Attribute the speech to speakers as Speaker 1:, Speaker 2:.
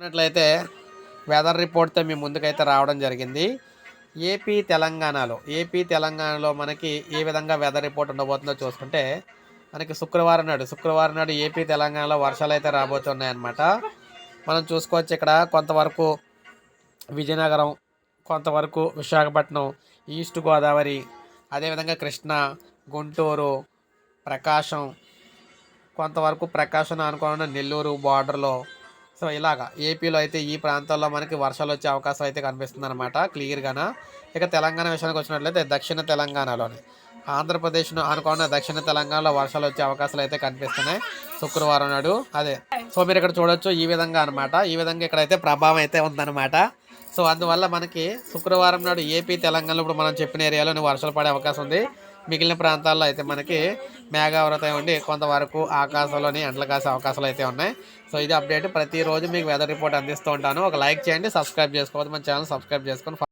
Speaker 1: చూసినట్లయితే వెదర్ రిపోర్ట్తో మీ ముందుకైతే రావడం జరిగింది. ఏపీ తెలంగాణలో ఏపీ తెలంగాణలో మనకి ఏ విధంగా వెదర్ రిపోర్ట్ ఉండబోతుందో చూసుకుంటే మనకి శుక్రవారం నాడు శుక్రవారం నాడు ఏపీ తెలంగాణలో వర్షాలు అయితే రాబోతున్నాయన్నమాట. మనం చూసుకోవచ్చు ఇక్కడ కొంతవరకు విజయనగరం కొంతవరకు విశాఖపట్నం ఈస్ట్ గోదావరి అదేవిధంగా కృష్ణా గుంటూరు ప్రకాశం కొంతవరకు ప్రకాశం అనుకున్న నెల్లూరు బార్డర్లో సో ఇలాగా ఏపీలో అయితే ఈ ప్రాంతాల్లో మనకి వర్షాలు వచ్చే అవకాశం అయితే కనిపిస్తుంది అనమాట క్లియర్గాన? ఇక తెలంగాణ విషయానికి వచ్చినట్లయితే దక్షిణ తెలంగాణలోని ఆంధ్రప్రదేశ్ను అనుకున్న దక్షిణ తెలంగాణలో వర్షాలు వచ్చే అవకాశాలు అయితే కనిపిస్తున్నాయి శుక్రవారం నాడు అదే. సో మీరు ఇక్కడ చూడొచ్చు ఈ విధంగా అనమాట ఈ విధంగా ఇక్కడైతే ప్రభావం అయితే ఉందన్నమాట. సో అందువల్ల మనకి శుక్రవారం నాడు ఏపీ తెలంగాణలో ఇప్పుడు మనం చెప్పిన ఏరియాలో వర్షాలు పడే అవకాశం ఉంది. మిగిలిన ప్రాంతాల్లో అయితే మనకి మేఘావృతం ఉండి కొంతవరకు ఆకాశంలోని ఎండలు కాసే అవకాశాలు అయితే ఉన్నాయి. సో ఇది అప్డేట్. ప్రతిరోజు మీకు వెదర్ రిపోర్ట్ అందిస్తూ ఉంటాను. ఒక లైక్ చేయండి సబ్స్క్రైబ్ చేసుకోవద్దు. మన ఛానల్ సబ్స్క్రైబ్ చేసుకొని